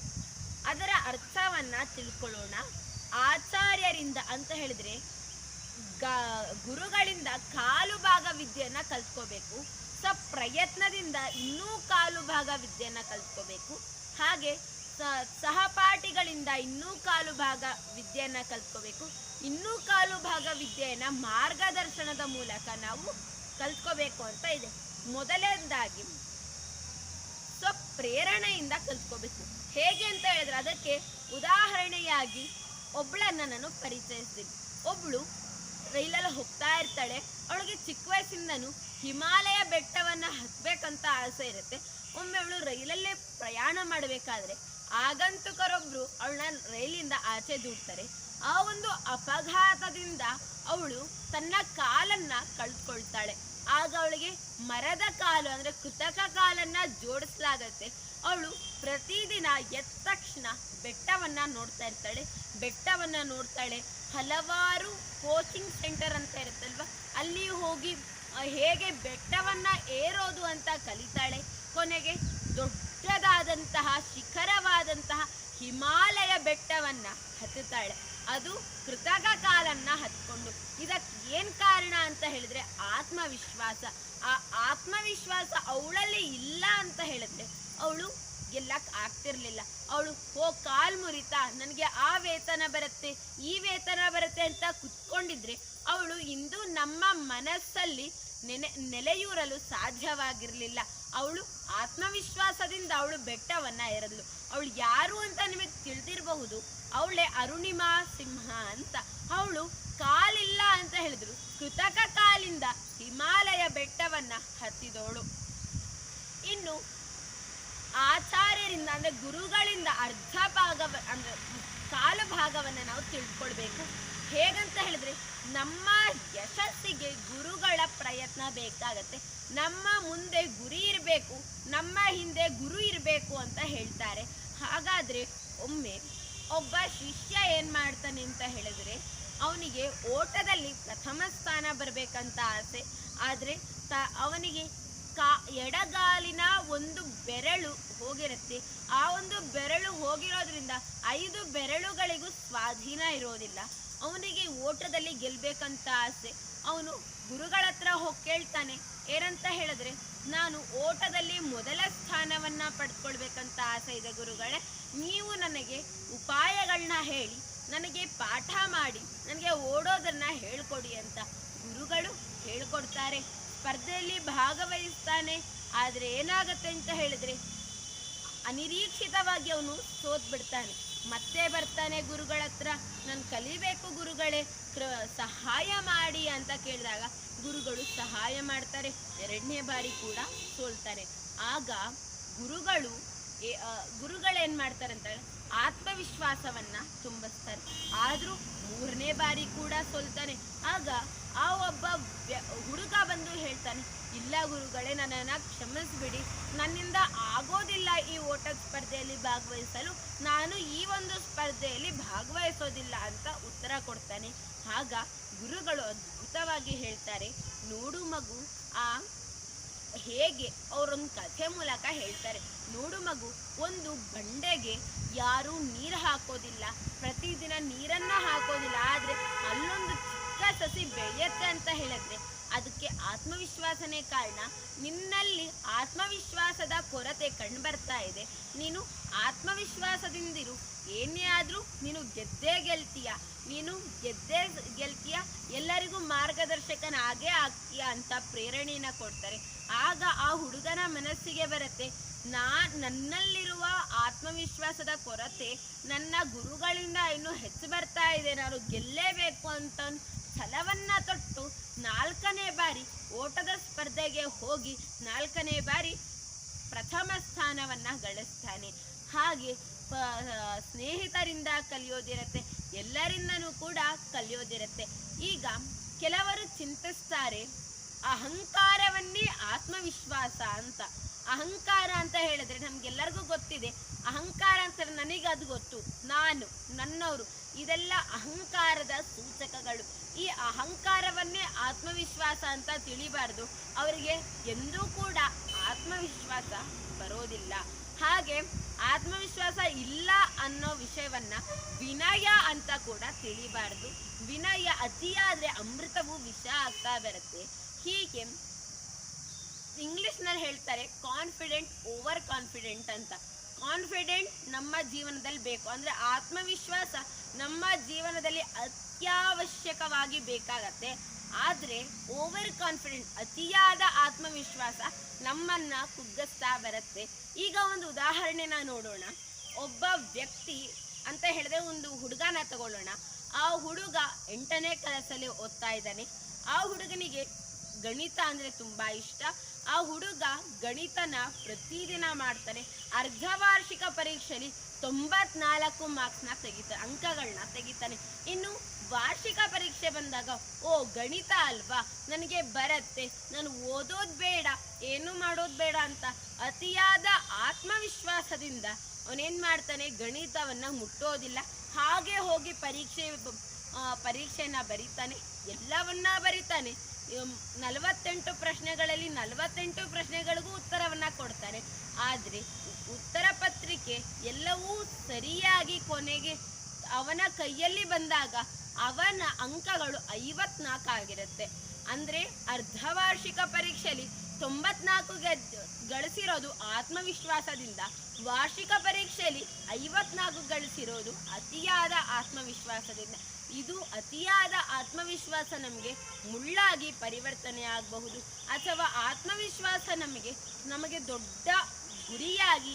ಅದರ ಅರ್ಥವನ್ನ ತಿಳ್ಕೊಳ್ಳೋಣ. ಆಚಾರ್ಯರಿಂದ ಅಂತ ಹೇಳಿದ್ರೆ, ಗ- ಗುರುಗಳಿಂದ ಕಾಲು ಭಾಗ ವಿದ್ಯೆಯನ್ನ ಕಲ್ತ್ಕೋಬೇಕು. ಪ್ರಯತ್ನದಿಂದ ಇನ್ನೂ ಕಾಲು ಭಾಗ ವಿದ್ಯೆಯನ್ನು ಕಲ್ತ್ಕೋಬೇಕು. ಹಾಗೆ ಸಹಪಾಠಿಗಳಿಂದ ಇನ್ನೂ ಕಾಲು ಭಾಗ ವಿದ್ಯೆಯನ್ನು ಕಲ್ತ್ಕೋಬೇಕು. ಇನ್ನೂ ಕಾಲು ಭಾಗ ವಿದ್ಯೆಯನ್ನು ಮಾರ್ಗದರ್ಶನದ ಮೂಲಕ ನಾವು ಕಲ್ತ್ಕೋಬೇಕು ಅಂತ ಇದೆ. ಮೊದಲನೇದಾಗಿ ಸ್ವಪ್ರೇರಣೆಯಿಂದ ಕಲ್ತ್ಕೋಬೇಕು. ಹೇಗೆ ಅಂತ ಹೇಳಿದ್ರೆ ಅದಕ್ಕೆ ಉದಾಹರಣೆಯಾಗಿ ಒಬ್ಳನ್ನ ನಾನು ಪರಿಚಯಿಸ್ತೀನಿ. ಒಬ್ಳು ರೈಲಲ್ಲಿ ಹೋಗ್ತಾ ಇರ್ತಾಳೆ. ಅವಳಿಗೆ ಚಿಕ್ಕ ವಯಸ್ಸಿಂದನೂ ಹಿಮಾಲಯ ಬೆಟ್ಟವನ್ನ ಹತ್ಬೇಕಂತ ಆಸೆ ಇರುತ್ತೆ. ಒಮ್ಮೆ ಅವಳು ರೈಲಲ್ಲೇ ಪ್ರಯಾಣ ಮಾಡಬೇಕಾದ್ರೆ ಆಗಂತುಕರೊಬ್ರು ಅವಳನ್ನ ರೈಲಿಂದ ಆಚೆ ದೂಡ್ತಾರೆ. ಆ ಒಂದು ಅಪಘಾತದಿಂದ ಅವಳು ತನ್ನ ಕಾಲನ್ನ ಕಳ್ಕೊಳ್ತಾಳೆ. ಆಗ ಅವಳಿಗೆ ಮರದ ಕಾಲು ಅಂದ್ರೆ ಕೃತಕ ಕಾಲನ್ನ ಜೋಡಿಸಲಾಗತ್ತೆ. ಅವಳು ಪ್ರತಿದಿನ ಎದ್ದ ತಕ್ಷಣ ಬೆಟ್ಟವನ್ನ ನೋಡ್ತಾ ಇರ್ತಾಳೆ. ಬೆಟ್ಟವನ್ನ ನೋಡ್ತಾಳೆ. ಹಲವಾರು ಕೋಚಿಂಗ್ ಸೆಂಟರ್ ಅಂತ ಇರುತ್ತಲ್ವ? ಅಲ್ಲಿ ಹೋಗಿ ಹೇಗೆ ಬೆಟ್ಟವನ್ನ ಏರೋದು ಅಂತ ಕಲಿತಾಳೆ. ಕೊನೆಗೆ ದೊಡ್ಡದಾದಂತಹ ಶಿಖರವಾದಂತಹ ಹಿಮಾಲಯ ಬೆಟ್ಟವನ್ನ ಹತ್ತುತ್ತಾಳೆ. ಅದು ಕೃತಕ ಕಾಲನ್ನ ಹತ್ಕೊಂಡು. ಇದಕ್ಕೆ ಏನು ಕಾರಣ ಅಂತ ಹೇಳಿದ್ರೆ ಆತ್ಮವಿಶ್ವಾಸ. ಆ ಆತ್ಮವಿಶ್ವಾಸ ಅವಳಲ್ಲಿ ಇಲ್ಲ ಅಂತ ಹೇಳಿದ್ರೆ ಅವಳು ಗೆಲ್ಲಕ್ ಆಗ್ತಿರ್ಲಿಲ್ಲ. ಅವಳು, ಹೋ, ಕಾಲ್ ಮುರಿತಾ, ನನಗೆ ಆ ವೇತನ ಬರುತ್ತೆ, ಈ ವೇತನ ಬರುತ್ತೆ ಅಂತ ಕುತ್ಕೊಂಡಿದ್ರೆ ಅವಳು ಇಂದು ನಮ್ಮ ಮನಸ್ಸಲ್ಲಿ ನೆನೆ, ನೆಲೆಯೂರಲು ಸಾಧ್ಯವಾಗಿರಲಿಲ್ಲ. ಅವಳು ಆತ್ಮವಿಶ್ವಾಸದಿಂದ ಅವಳು ಬೆಟ್ಟವನ್ನ ಎರದ್ಲು. ಅವಳು ಯಾರು ಅಂತ ನಿಮಗೆ ತಿಳಿದಿರಬಹುದು. ಅವಳೇ ಅರುಣಿಮಾ ಸಿಂಹ ಅಂತ. ಅವಳು ಕಾಲಿಲ್ಲ ಅಂತ ಹೇಳಿದ್ರು. ಕೃತಕ ಕಾಲಿಂದ ಹಿಮಾಲಯ ಬೆಟ್ಟವನ್ನ ಹತ್ತಿದವಳು. ಇನ್ನು ಆಚಾರ್ಯರಿಂದ ಅಂದ್ರೆ ಗುರುಗಳಿಂದ ಅರ್ಧ ಭಾಗ ಅಂದ್ರೆ ಕಾಲು ಭಾಗವನ್ನ ನಾವು ತಿಳ್ಕೊಳ್ಬೇಕು. ಹೇಗಂತ ಹೇಳಿದ್ರೆ ನಮ್ಮ ಯಶಸ್ಸಿಗೆ ಗುರುಗಳ ಪ್ರಯತ್ನ ಬೇಕಾಗತ್ತೆ. ನಮ್ಮ ಮುಂದೆ ಗುರಿ ಇರಬೇಕು, ನಮ್ಮ ಹಿಂದೆ ಗುರು ಇರಬೇಕು ಅಂತ ಹೇಳ್ತಾರೆ. ಹಾಗಾದ್ರೆ ಒಮ್ಮೆ ಒಬ್ಬ ಶಿಷ್ಯ ಏನ್ ಮಾಡ್ತಾನೆ ಅಂತ ಹೇಳಿದ್ರೆ ಅವನಿಗೆ ಓಟದಲ್ಲಿ ಪ್ರಥಮ ಸ್ಥಾನ ಬರಬೇಕಂತ ಆಸೆ. ಆದ್ರೆ ತ, ಅವನಿಗೆ ಕಾ ಎಡಗಾಲಿನ ಒಂದು ಬೆರಳು ಹೋಗಿರುತ್ತೆ. ಆ ಒಂದು ಬೆರಳು ಹೋಗಿರೋದ್ರಿಂದ ಐದು ಬೆರಳುಗಳಿಗೂ ಸ್ವಾಧೀನ ಇರೋದಿಲ್ಲ. ಅವನಿಗೆ ಓಟದಲ್ಲಿ ಗೆಲ್ಬೇಕಂತ ಆಸೆ. ಅವನು ಗುರುಗಳ ಹತ್ರ ಹೋಗಿ ಕೇಳ್ತಾನೆ, ಏನಂತ ಹೇಳಿದ್ರೆ, ನಾನು ಓಟದಲ್ಲಿ ಮೊದಲ ಸ್ಥಾನವನ್ನ ಪಡ್ಕೊಳ್ಬೇಕಂತ ಆಸೆ ಇದೆ ಗುರುಗಳೇ. ನೀವು ನನಗೆ ಉಪಾಯಗಳನ್ನ ಹೇಳಿ, ನನಗೆ ಪಾಠ ಮಾಡಿ, ನನಗೆ ಓಡೋದನ್ನ ಹೇಳ್ಕೊಡಿ ಅಂತ ಗುರುಗಳು ಹೇಳ್ಕೊಡ್ತಾರೆ. ಸ್ಪರ್ಧೆಯಲ್ಲಿ ಭಾಗವಹಿಸ್ತಾನೆ. ಆದರೆ ಏನಾಗುತ್ತೆ ಅಂತ ಹೇಳಿದ್ರೆ, ಅನಿರೀಕ್ಷಿತವಾಗಿ ಅವನು ಸೋತ್ಬಿಡ್ತಾನೆ. ಮತ್ತೆ ಬರ್ತಾನೆ ಗುರುಗಳ ಹತ್ರ. ನಾನು ಕಲಿಬೇಕು ಗುರುಗಳೇ ಸಹಾಯ ಮಾಡಿ ಅಂತ ಕೇಳಿದಾಗ ಗುರುಗಳು ಸಹಾಯ ಮಾಡ್ತಾರೆ. ಎರಡನೇ ಬಾರಿ ಕೂಡ ಸೋಲ್ತಾರೆ. ಆಗ ಗುರುಗಳು ಮಾಡ್ತಾರಂತ ಗುರುಗಳೇನ್ ಮಾಡ್ತಾರೆ ಅಂತ ಆತ್ಮವಿಶ್ವಾಸವನ್ನ ತುಂಬಿಸ್ತಾರೆ. ಆದ್ರೂ ಮೂರನೇ ಬಾರಿ ಕೂಡ ಸೋಲ್ತಾನೆ. ಆಗ ಆ ಒಬ್ಬ ಹುಡುಗ ಬಂದು ಹೇಳ್ತಾನೆ, ಇಲ್ಲ ಗುರುಗಳೇ, ನನ್ನನ್ನು ಕ್ಷಮಿಸ್ಬಿಡಿ. ನನ್ನಿಂದ ಆಗೋದಿಲ್ಲ ಈ ಓಟ ಸ್ಪರ್ಧೆಯಲ್ಲಿ ಭಾಗವಹಿಸಲು. ನಾನು ಈ ಒಂದು ಸ್ಪರ್ಧೆಯಲ್ಲಿ ಭಾಗವಹಿಸೋದಿಲ್ಲ ಅಂತ ಉತ್ತರ ಕೊಡ್ತಾನೆ. ಆಗ ಗುರುಗಳು ಅದ್ಭುತವಾಗಿ ಹೇಳ್ತಾರೆ, ನೋಡು ಮಗು, ಆ, ಹೇಗೆ, ಅವರೊಂದು ಕಥೆ ಮೂಲಕ ಹೇಳ್ತಾರೆ. ನೋಡು ಮಗು, ಒಂದು ಬಂಡೆಗೆ ಯಾರೂ ನೀರು ಹಾಕೋದಿಲ್ಲ. ಪ್ರತಿದಿನ ನೀರನ್ನ ಹಾಕೋದಿಲ್ಲ, ಆದ್ರೆ ಅಲ್ಲೊಂದು ಸಸಿ ಬೆಳೆಯುತ್ತೆ ಅಂತ ಹೇಳಿದ್ರೆ ಅದಕ್ಕೆ ಆತ್ಮವಿಶ್ವಾಸನೇ ಕಾರಣ. ನಿನ್ನಲ್ಲಿ ಆತ್ಮವಿಶ್ವಾಸದ ಕೊರತೆ ಕಂಡುಬರ್ತಾ ಇದೆ. ನೀನು ಆತ್ಮವಿಶ್ವಾಸದಿಂದಿರು, ಏನೇ ಆದ್ರೂ ನೀನು ಗೆದ್ದೇ ಗೆಲ್ತೀಯ. ನೀನು ಗೆದ್ದೇ ಗೆಲ್ತೀಯ. ಎಲ್ಲರಿಗೂ ಮಾರ್ಗದರ್ಶಕನಾಗೇ ಆಗ್ತೀಯ ಅಂತ ಪ್ರೇರಣೆನ ಕೊಡ್ತಾರೆ. ಆಗ ಆ ಹುಡುಗನ ಮನಸ್ಸಿಗೆ ಬರುತ್ತೆ, ನಾ ನನ್ನಲ್ಲಿರುವ ಆತ್ಮವಿಶ್ವಾಸದ ಕೊರತೆ ನನ್ನ ಗುರುಗಳಿಂದ ಇನ್ನೂ ಹೆಚ್ಚು ಬರ್ತಾ ಇದೆ. ನಾನು ಗೆಲ್ಲೇಬೇಕು ಅಂತ ಛಲವನ್ನ ತೊಟ್ಟು ನಾಲ್ಕನೇ ಬಾರಿ ಓಟದ ಸ್ಪರ್ಧೆಗೆ ಹೋಗಿ ನಾಲ್ಕನೇ ಬಾರಿ ಪ್ರಥಮ ಸ್ಥಾನವನ್ನ ಗಳಿಸ್ತಾನೆ. ಹಾಗೆ ಸ್ನೇಹಿತರಿಂದ ಕಲಿಯೋದಿರತ್ತೆ, ಎಲ್ಲರಿಂದನೂ ಕೂಡ ಕಲಿಯೋದಿರತ್ತೆ. ಈಗ ಕೆಲವರು ಚಿಂತಿಸ್ತಾರೆ, ಅಹಂಕಾರವನ್ನೇ ಆತ್ಮವಿಶ್ವಾಸ ಅಂತ. ಅಹಂಕಾರ ಅಂತ ಹೇಳಿದ್ರೆ ನಮ್ಗೆಲ್ಲರಿಗೂ ಗೊತ್ತಿದೆ. ಅಹಂಕಾರ ಅಂತ ನನಗೆ ಅದು ಗೊತ್ತು, ನಾನು, ನನ್ನವರು. ಇದೆಲ್ಲ ಅಹಂಕಾರದ ಸೂಚಕಗಳು. ಈ ಅಹಂಕಾರವನ್ನೇ ಆತ್ಮವಿಶ್ವಾಸ ಅಂತ ತಿಳಿಬಾರ್ದು. ಅವರಿಗೆ ಎಂದೂ ಕೂಡ ಆತ್ಮವಿಶ್ವಾಸ ಬರೋದಿಲ್ಲ. ಹಾಗೆ ಆತ್ಮವಿಶ್ವಾಸ ಇಲ್ಲ ಅನ್ನೋ ವಿಷಯವನ್ನ ವಿನಯ ಅಂತ ಕೂಡ ತಿಳಿಬಾರ್ದು. ವಿನಯ ಅತಿಯಾದ್ರೆ ಅಮೃತವು ವಿಷ ಆಗ್ತಾ ಬರುತ್ತೆ. ಹೀಗೆ ಇಂಗ್ಲಿಷ್ನಲ್ಲಿ ಹೇಳ್ತಾರೆ ಕಾನ್ಫಿಡೆಂಟ್ ಓವರ್ ಕಾನ್ಫಿಡೆಂಟ್ ಅಂತ. ಕಾನ್ಫಿಡೆಂಟ್ ನಮ್ಮ ಜೀವನದಲ್ಲಿ ಬೇಕು. ಅಂದ್ರೆ ಆತ್ಮವಿಶ್ವಾಸ ನಮ್ಮ ಜೀವನದಲ್ಲಿ ಅತ್ಯವಶ್ಯಕವಾಗಿ ಬೇಕಾಗತ್ತೆ. ಆದ್ರೆ ಓವರ್ ಕಾನ್ಫಿಡೆಂಟ್ ಅತಿಯಾದ ಆತ್ಮವಿಶ್ವಾಸ ನಮ್ಮನ್ನ ಕುಗ್ಗಿಸ್ತಾ ಬರುತ್ತೆ. ಈಗ ಒಂದು ಉದಾಹರಣೆನ ನೋಡೋಣ. ಒಬ್ಬ ವ್ಯಕ್ತಿ ಅಂತ ಹೇಳಿದ್ರೆ ಒಂದು ಹುಡುಗನ ತಗೊಳ್ಳೋಣ. ಆ ಹುಡುಗ ಎಂಟನೇ ಕ್ಲಾಸಲ್ಲಿ ಓದ್ತಾ ಇದ್ದಾನೆ. ಆ ಹುಡುಗನಿಗೆ ಗಣಿತ ಅಂದ್ರೆ ತುಂಬಾ ಇಷ್ಟ. ಆ ಹುಡುಗ ಗಣಿತನ ಪ್ರತಿದಿನ ಮಾಡ್ತಾನೆ. ಅರ್ಧ ವಾರ್ಷಿಕ ಪರೀಕ್ಷೆಯಲ್ಲಿ ತೊಂಬತ್ನಾಲ್ಕು ಮಾರ್ಕ್ಸ್ನ ತೆಗಿತಾನೆ ಅಂಕಗಳನ್ನ ತೆಗಿತಾನೆ. ಇನ್ನು ವಾರ್ಷಿಕ ಪರೀಕ್ಷೆ ಬಂದಾಗ, ಓ, ಗಣಿತ ಅಲ್ವಾ? ನನಗೆ ಬರತ್ತೆ. ನಾನು ಓದೋದು ಬೇಡ. ಏನು ಮಾಡೋದು ಬೇಡ ಅಂತ ಅತಿಯಾದ ಆತ್ಮವಿಶ್ವಾಸದಿಂದ ಅವನೇನು ಮಾಡ್ತಾನೆ? ಗಣಿತವನ್ನು ಮುಟ್ಟೋದಿಲ್ಲ. ಹಾಗೆ ಹೋಗಿ ಪರೀಕ್ಷೆ ಪರೀಕ್ಷೆಯನ್ನು ಬರೀತಾನೆ. ಎಲ್ಲವನ್ನ ಬರೀತಾನೆ. ನಲವತ್ತೆಂಟು ಪ್ರಶ್ನೆಗಳಲ್ಲಿ ನಲವತ್ತೆಂಟು ಪ್ರಶ್ನೆಗಳಿಗೂ ಉತ್ತರವನ್ನು ಕೊಡ್ತಾನೆ. ಆದ್ರೆ ಉತ್ತರ ಪತ್ರಿಕೆ ಎಲ್ಲವೂ ಸರಿಯಾಗಿ ಕೊನೆಗೆ ಅವನ ಕೈಯಲ್ಲಿ ಬಂದಾಗ ಅವನ ಅಂಕಗಳು ಐವತ್ನಾಲ್ಕು ಆಗಿರುತ್ತೆ. ಅಂದ್ರೆ ಅರ್ಧವಾರ್ಷಿಕ ಪರೀಕ್ಷೆಯಲ್ಲಿ ತೊಂಬತ್ನಾಲ್ಕು ಗಳಿಸಿರೋದು ಆತ್ಮವಿಶ್ವಾಸದಿಂದ, ವಾರ್ಷಿಕ ಪರೀಕ್ಷೆಯಲ್ಲಿ ಐವತ್ನಾಲ್ಕು ಗಳಿಸಿರೋದು ಅತಿಯಾದ ಆತ್ಮವಿಶ್ವಾಸದಿಂದ. ಇದು ಅತಿಯಾದ ಆತ್ಮವಿಶ್ವಾಸ ನಮಗೆ ಮುಳ್ಳಾಗಿ ಪರಿವರ್ತನೆ ಆಗಬಹುದು ಅಥವಾ ಆತ್ಮವಿಶ್ವಾಸ ನಮಗೆ ನಮಗೆ ದೊಡ್ಡ ಗುರಿಯಾಗಿ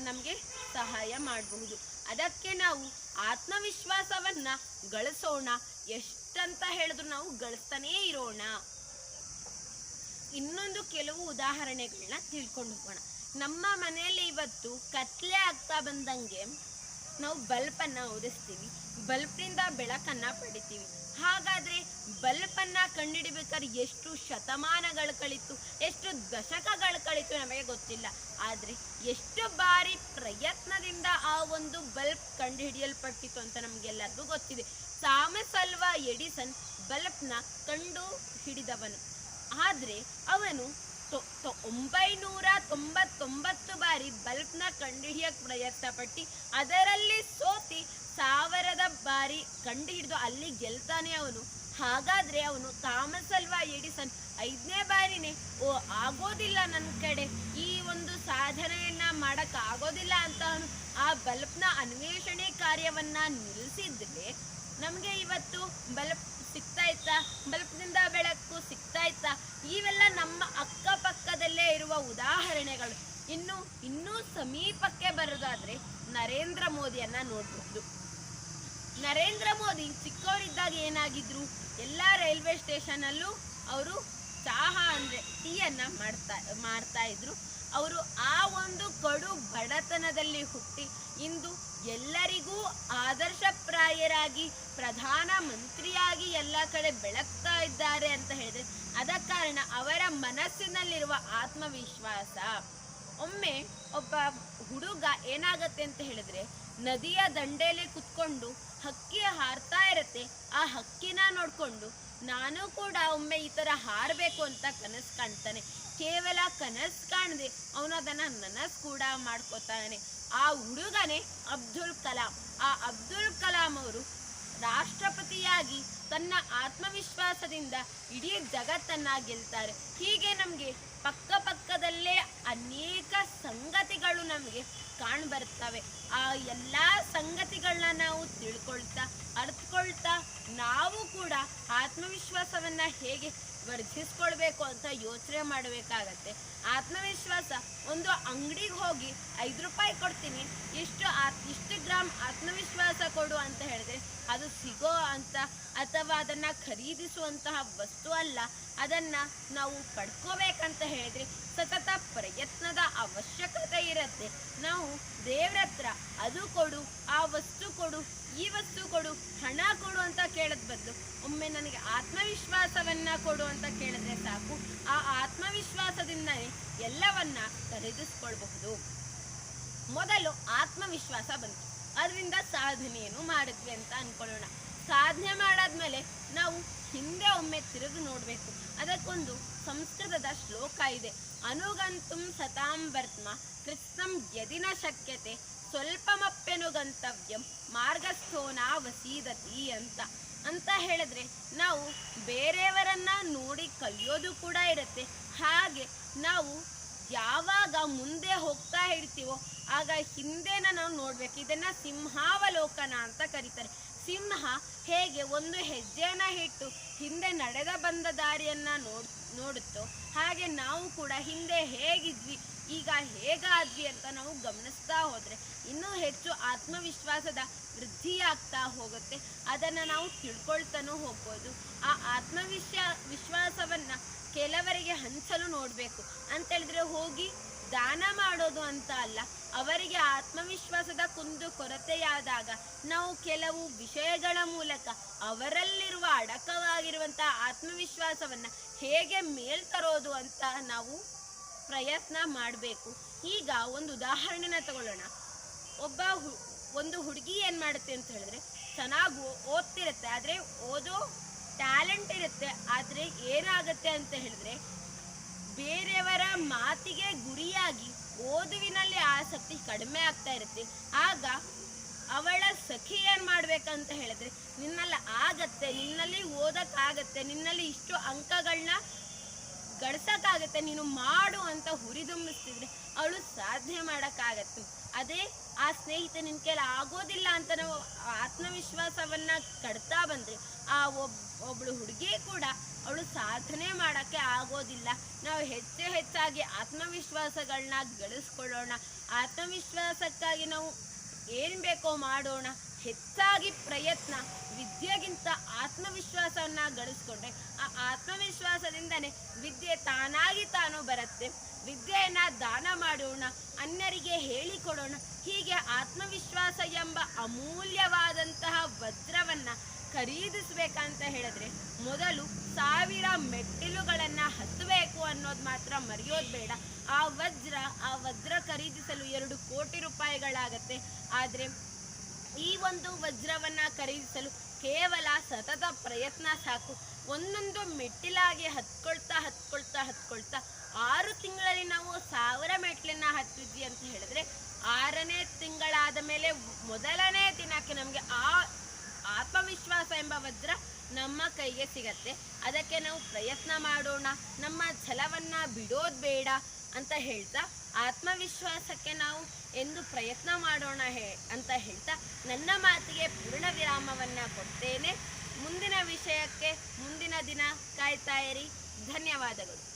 ನಮಗೆ ಸಹಾಯ ಮಾಡಬಹುದು. ಅದಕ್ಕೆ ನಾವು ಆತ್ಮವಿಶ್ವಾಸವನ್ನ ಗಳಿಸೋಣ. ಎಷ್ಟಂತ ಹೇಳಿದ್ರು ನಾವು ಗಳಿಸ್ತಾನೇ ಇರೋಣ. ಇನ್ನೊಂದು ಕೆಲವು ಉದಾಹರಣೆಗಳನ್ನ ತಿಳ್ಕೊಂಡು ಹೋಗೋಣ. ನಮ್ಮ ಮನೆಯಲ್ಲಿ ಇವತ್ತು ಕತ್ಲೆ ಆಗ್ತಾ ಬಂದಂಗೆ ನಾವು ಬಲ್ಪನ್ನ ಉರಿಸ್ತೀವಿ ಬಲ್ಪ್ನಿಂದ ಬೆಳಕನ್ನ ಪಡಿತೀವಿ. ಹಾಗಾದ್ರೆ ಬಲ್ಪನ್ನ ಕಂಡುಹಿಡಿಬೇಕಾದ್ರೆ ಎಷ್ಟು ಶತಮಾನಗಳು ಕಳಿತು, ಎಷ್ಟು ದಶಕಗಳು ಕಳಿತು ನಮಗೆ ಗೊತ್ತಿಲ್ಲ. ಆದ್ರೆ ಎಷ್ಟು ಬಾರಿ ಪ್ರಯತ್ನದಿಂದ ಆ ಒಂದು ಬಲ್ಬ್ ಕಂಡುಹಿಡಿಯಲ್ಪಟ್ಟಿತು ಅಂತ ನಮಗೆಲ್ಲರಿಗೂ ಗೊತ್ತಿದೆ. ಥಾಮಸ್ ಅಲ್ವಾ ಎಡಿಸನ್ ಬಲ್ಬ್ನ ಕಂಡು ಹಿಡಿದವನು ಆದ್ರೆ ಅವನು ಒಂಬೈನೂರ ತೊಂಬತ್ತೊಂಬತ್ತು ಬಾರಿ ಬಲ್ಬ್ನ ಕಂಡುಹಿಡಿಯಕ್ಕೆ ಪ್ರಯತ್ನ ಪಟ್ಟಿ ಅದರಲ್ಲಿ ಸೋತಿ ಸಾವಿರದ ಬಾರಿ ಕಂಡುಹಿಡಿದು ಅಲ್ಲಿ ಗೆಲ್ತಾನೆ ಅವನು. ಹಾಗಾದ್ರೆ ಅವನು ಥಾಮಸ್ ಅಲ್ವಾ ಎಡಿಸನ್? ಐದನೇ ಬಾರಿನೇ. ಓ, ಆಗೋದಿಲ್ಲ ನನ್ನ ಕಡೆ. ಈ ಒಂದು ಸಾಧನೆಯನ್ನ ಮಾಡಕ್ ಆಗೋದಿಲ್ಲ ಅಂತ ಅವನು. ಆ ಬಲ್ಬ್ನ ಅನ್ವೇಷಣೆ ಕಾರ್ಯವನ್ನ ನಿಲ್ಲಿಸಿದ್ರೆ ನಮಗೆ ಇವತ್ತು ಬಲ್ಬ್ ಸಿಗ್ತಾ ಇತ್ತಾ ಬಲ್ಪ್ನಿಂದ ಬೆಳಕು ಸಿಗ್ತಾ ಇವೆಲ್ಲ ನಮ್ಮ ಅಕ್ಕಪಕ್ಕದಲ್ಲೇ ಇರುವ ಉದಾಹರಣೆಗಳು. ಇನ್ನು, ಇನ್ನೂ ಸಮೀಪಕ್ಕೆ ಬರೋದಾದ್ರೆ ನರೇಂದ್ರ ಮೋದಿಯನ್ನ ನೋಡಬಹುದು ನರೇಂದ್ರ ಮೋದಿ ಚಿಕ್ಕವರಿದ್ದಾಗ ಏನಾಗಿದ್ರು? ಎಲ್ಲ ರೈಲ್ವೆ ಸ್ಟೇಷನಲ್ಲೂ ಅವರು ಚಹಾ ಅಂದ್ರೆ ಟೀಯನ್ನ ಮಾಡ್ತಾ ಮಾಡ್ತಾ ಇದ್ರು. ಅವರು ಆ ಒಂದು ಕಡು ಬಡತನದಲ್ಲಿ ಹುಟ್ಟಿ ಇಂದು ಎಲ್ಲರಿಗೂ ಆದರ್ಶಪ್ರಾಯರಾಗಿ, ಪ್ರಧಾನ ಮಂತ್ರಿಯಾಗಿ ಎಲ್ಲ ಕಡೆ ಬೆಳಗ್ತಾ ಇದ್ದಾರೆ ಅಂತ ಹೇಳಿದ್ರೆ ಅದ ಕಾರಣ ಅವರ ಮನಸ್ಸಿನಲ್ಲಿರುವ ಆತ್ಮವಿಶ್ವಾಸ. ಒಮ್ಮೆ ಒಬ್ಬ ಹುಡುಗ ಏನಾಗತ್ತೆ ಅಂತ ಹೇಳಿದ್ರೆ ನದಿಯ ದಂಡೆಯಲ್ಲಿ ಕುತ್ಕೊಂಡು ಹಕ್ಕಿ ಹಾರ್ತಾ ಇರತ್ತೆ, ಆ ಹಕ್ಕಿನ ನೋಡ್ಕೊಂಡು ನಾನು ಕೂಡ ಒಮ್ಮೆ ಈ ತರ ಹಾರಬೇಕು ಅಂತ ಕನಸು ಕಾಣ್ತಾನೆ. ಕೇವಲ ಕನಸು ಕಾಣದೆ ಅವನು ಅದನ್ನ ನನಸು ಕೂಡ ಮಾಡ್ಕೋತಾನೆ. ಆ ಹುಡುಗನೇ ಅಬ್ದುಲ್ ಕಲಾಂ. ಆ ಅಬ್ದುಲ್ ಕಲಾಂ ಅವರು ರಾಷ್ಟ್ರಪತಿಯಾಗಿ ತನ್ನ ಆತ್ಮವಿಶ್ವಾಸದಿಂದ ಇಡೀ ಜಗತ್ತನ್ನ ಗೆಲ್ತಾರೆ. ಹೀಗೆ ನಮಗೆ ಪಕ್ಕ ಪಕ್ಕದಲ್ಲೇ ಅನೇಕ ಸಂಗತಿಗಳು ನಮಗೆ ಕಾಣ್ಬರ್ತವೆ ಆ ಎಲ್ಲ ಸಂಗತಿಗಳನ್ನ ನಾವು ತಿಳ್ಕೊಳ್ತಾ ಅರ್ಥಕೊಳ್ತಾ ನಾವು ಕೂಡ ಆತ್ಮವಿಶ್ವಾಸವನ್ನ ಹೇಗೆ ವರ್ಧಿಸ್ಕೊಳ್ಬೇಕು ಅಂತ ಯೋಚನೆ ಮಾಡಬೇಕಾಗತ್ತೆ. ಆತ್ಮವಿಶ್ವಾಸ, ಒಂದು ಅಂಗಡಿಗೆ ಹೋಗಿ ಐದು ರೂಪಾಯಿ ಕೊಡ್ತೀನಿ, ಇಷ್ಟು ಆತ್, ಇಷ್ಟು ಗ್ರಾಮ್ ಆತ್ಮವಿಶ್ವಾಸ ಕೊಡು ಅಂತ ಹೇಳಿದ್ರೆ ಅದು ಸಿಗೋ ಅಂತ, ಅಥವಾ ಅದನ್ನ ಖರೀದಿಸುವಂತಹ ವಸ್ತು ಅಲ್ಲ, ಅದನ್ನ ನಾವು ಪಡ್ಕೋಬೇಕಂತ ಹೇಳಿದ್ರೆ ಸತತ ಪ್ರಯತ್ನದ ಅವಶ್ಯಕತೆ ಇರುತ್ತೆ. ನಾವು ದೇವ್ರ ಅದು ಕೊಡು, ಆ ವಸ್ತು ಕೊಡು, ಈ ವಸ್ತು ಕೊಡು, ಹಣ ಕೊಡು ಅಂತ ಕೇಳದ್ ಬದಲು, ಒಮ್ಮೆ ನನಗೆ ಆತ್ಮವಿಶ್ವಾಸವನ್ನ ಕೊಡು ಅಂತ ಕೇಳಿದ್ರೆ ಸಾಕು. ಆ ಆತ್ಮವಿಶ್ವಾಸದಿಂದಲೇ ಎಲ್ಲವನ್ನ ಖರೀದಿಸ್ಕೊಳ್ಬಹುದು. ಮೊದಲು ಆತ್ಮವಿಶ್ವಾಸ ಬಂತು. ಅದರಿಂದ ಸಾಧನೆಯನ್ನು ಮಾಡಿದ್ವಿ ಅಂತ ಅನ್ಕೊಳ್ಳೋಣ. ಸಾಧನೆ ಮಾಡಾದ್ಮೇಲೆ ನಾವು ಹಿಂದೆ ಒಮ್ಮೆ ತಿರುಗಿ ನೋಡ್ಬೇಕು. ಅದಕ್ಕೊಂದು ಸಂಸ್ಕೃತದ ಶ್ಲೋಕ ಇದೆ. ಅನುಗಂತುಂ ಸತಾಂ ವರ್ತ್ಮ ಕೃತ್ಸಂ ಯದಿನ ಶಕ್ಯತೆ ಸ್ವಲ್ಪಮಪ್ಯನು ಗಂತವ್ಯಂ, ಮಾರ್ಗಸ್ಥೋನ ವಸೀದತಿ ಅಂತ. ಅಂತ ಹೇಳಿದ್ರೆ ನಾವು ಬೇರೆಯವರನ್ನ ನೋಡಿ ಕಲಿಯೋದು ಕೂಡ ಇರುತ್ತೆ. ಹಾಗೆ ನಾವು ಯಾವಾಗ ಮುಂದೆ ಹೋಗ್ತಾ ಇರ್ತೀವೋ, ಆಗ ಹಿಂದೆನ ನಾವು ನೋಡ್ಬೇಕು. ಇದನ್ನ ಸಿಂಹಾವಲೋಕನ ಅಂತ ಕರೀತಾರೆ. ಸಿಂಹ ಹೇಗೆ ಒಂದು ಹೆಜ್ಜೆನ ಇಟ್ಟು ಹಿಂದೆ ನಡೆದ ಬಂದ ದಾರಿಯನ್ನ ನೋಡ್, ನೋಡುತ್ತೋ, ಹಾಗೆ ನಾವು ಕೂಡ ಹಿಂದೆ ಹೇಗಿದ್ವಿ, ಈಗ ಹೇಗಾದ್ವಿ ಅಂತ ನಾವು ಗಮನಿಸ್ತಾ ಹೋದ್ರೆ ಇನ್ನೂ ಹೆಚ್ಚು ಆತ್ಮವಿಶ್ವಾಸದ ವೃದ್ಧಿಯಾಗ್ತಾ ಹೋಗುತ್ತೆ. ಅದನ್ನ ನಾವು ತಿಳ್ಕೊಳ್ತಾನೂ ಹೋಗ್ಬೋದು. ಆ ಆತ್ಮವಿಶ್ವ ವಿಶ್ವಾಸವನ್ನ ಕೆಲವರಿಗೆ ಹಂಚಲು ನೋಡ್ಬೇಕು. ಅಂತ ಹೇಳಿದ್ರೆ ಹೋಗಿ ದಾನ ಮಾಡೋದು ಅಂತ ಅಲ್ಲ, ಅವರಿಗೆ ಆತ್ಮವಿಶ್ವಾಸದ ಕುಂದು ಕೊರತೆಯಾದಾಗ ನಾವು ಕೆಲವು ವಿಷಯಗಳ ಮೂಲಕ ಅವರಲ್ಲಿರುವ ಅಡಕವಾಗಿರುವಂತಹ ಆತ್ಮವಿಶ್ವಾಸವನ್ನ ಹೇಗೆ ಮೇಲ್ ತರೋದು ಅಂತ ನಾವು ಪ್ರಯತ್ನ ಮಾಡಬೇಕು. ಈಗ ಒಂದು ಉದಾಹರಣೆನ ತಗೊಳ್ಳೋಣ. ಒಬ್ಬ ಒಂದು ಹುಡುಗಿ ಏನ್ ಮಾಡುತ್ತೆ ಅಂತ ಹೇಳಿದ್ರೆ ಚೆನ್ನಾಗಿ ಓದ್ತಿರುತ್ತೆ, ಆದ್ರೆ ಓದೋ ಟ್ಯಾಲೆಂಟ್ ಇರುತ್ತೆ, ಆದ್ರೆ ಏನಾಗುತ್ತೆ ಅಂತ ಹೇಳಿದ್ರೆ ಬೇರೆಯವರ ಮಾತಿಗೆ ಗುರಿಯಾಗಿ ಓದುವಿನಲ್ಲಿ ಆಸಕ್ತಿ ಕಡಿಮೆ ಆಗ್ತಾ ಇರುತ್ತೆ. ಆಗ ಅವಳ ಸಖಿ ಏನ್ ಮಾಡ್ಬೇಕಂತ ಹೇಳಿದ್ರೆ ನಿನ್ನಲ್ಲಿ ಆಗತ್ತೆ, ನಿನ್ನಲ್ಲಿ ಓದಕ್ಕಾಗತ್ತೆ, ನಿನ್ನಲ್ಲಿ ಇಷ್ಟು ಅಂಕಗಳನ್ನ ಗಳಿಸೋಕ್ಕಾಗತ್ತೆ, ನೀನು ಮಾಡು ಅಂತ ಹುರಿದುಂಬಿಸ್ತಿದ್ರೆ ಅವಳು ಸಾಧನೆ ಮಾಡಕ್ಕಾಗತ್ತೆ. ಅದೇ ಆ ಸ್ನೇಹಿತ ನಿನ್ ಕೈಲಿ ಆಗೋದಿಲ್ಲ ಅಂತ ನಾವು ಆತ್ಮವಿಶ್ವಾಸವನ್ನ ಕಡ್ತಾ ಬಂದ್ರೆ ಆ ಒಬ್ ಒಬ್ಳು ಹುಡುಗಿ ಕೂಡ ಅವಳು ಸಾಧನೆ ಮಾಡಕ್ಕೆ ಆಗೋದಿಲ್ಲ. ನಾವು ಹೆಚ್ಚು ಹೆಚ್ಚಾಗಿ ಆತ್ಮವಿಶ್ವಾಸಗಳನ್ನ ಗಳಿಸ್ಕೊಳ್ಳೋಣ. ಆತ್ಮವಿಶ್ವಾಸಕ್ಕಾಗಿ ನಾವು ಏನ್ ಬೇಕೋ ಮಾಡೋಣ. ಹೆಚ್ಚಾಗಿ ಪ್ರಯತ್ನ. ವಿದ್ಯೆಗಿಂತ ಆತ್ಮವಿಶ್ವಾಸವನ್ನ ಗಳಿಸ್ಕೊಂಡ್ರೆ ಆ ಆತ್ಮವಿಶ್ವಾಸದಿಂದನೇ ವಿದ್ಯೆ ತಾನಾಗಿ ತಾನು ಬರುತ್ತೆ. ವಿದ್ಯೆಯನ್ನ ದಾನ ಮಾಡೋಣ. ಅನ್ಯರಿಗೆ ಹೇಳಿಕೊಡೋಣ. ಹೀಗೆ ಆತ್ಮವಿಶ್ವಾಸ ಎಂಬ ಅಮೂಲ್ಯವಾದಂತಹ ವಜ್ರವನ್ನ ಖರೀದಿಸ್ಬೇಕಂತ ಹೇಳಿದ್ರೆ ಮೊದಲು ಸಾವಿರ ಮೆಟ್ಟಿಲುಗಳನ್ನ ಹತ್ತಬೇಕು ಅನ್ನೋದು ಮಾತ್ರ ಮರೆಯೋದು ಬೇಡ. ಆ ವಜ್ರ ಆ ವಜ್ರ ಖರೀದಿಸಲು ಎರಡು ಕೋಟಿ ರೂಪಾಯಿಗಳಾಗತ್ತೆ. ಆದ್ರೆ ಈ ಒಂದು ವಜ್ರವನ್ನ ಖರೀದಿಸಲು ಕೇವಲ ಸತತ ಪ್ರಯತ್ನ ಸಾಕು. ಒಂದೊಂದು ಮೆಟ್ಟಿಲಾಗಿ ಹತ್ಕೊಳ್ತಾ ಹತ್ಕೊಳ್ತಾ ಹತ್ಕೊಳ್ತಾ ಆರು ತಿಂಗಳಲ್ಲಿ ನಾವು ಸಾವಿರ ಮೆಟ್ಲನ್ನ ಹತ್ತಿದ್ವಿ ಅಂತ ಹೇಳಿದ್ರೆ ಆರನೇ ತಿಂಗಳಾದ ಮೇಲೆ ಮೊದಲನೇ ದಿನಕ್ಕೆ ನಮಗೆ ಆ ಆತ್ಮವಿಶ್ವಾಸ ಎಂಬ ವಜ್ರ ನಮ್ಮ ಕೈಗೆ ಸಿಗತ್ತೆ. ಅದಕ್ಕೆ ನಾವು ಪ್ರಯತ್ನ ಮಾಡೋಣ. ನಮ್ಮ ಛಲವನ್ನ ಬಿಡೋದು ಬೇಡ ಅಂತ ಹೇಳ್ತಾ, ಆತ್ಮವಿಶ್ವಾಸಕ್ಕೆ ನಾವು ಎಂದು ಪ್ರಯತ್ನ ಮಾಡೋಣ ಹೇ ಅಂತ ಹೇಳ್ತಾ, ನನ್ನ ಮಾತಿಗೆ ಪೂರ್ಣ ವಿರಾಮವನ್ನು ಕೊಡ್ತೇನೆ. ಮುಂದಿನ ವಿಷಯಕ್ಕೆ ಮುಂದಿನ ದಿನ ಕಾಯ್ತಾ ಇರಿ. ಧನ್ಯವಾದಗಳು.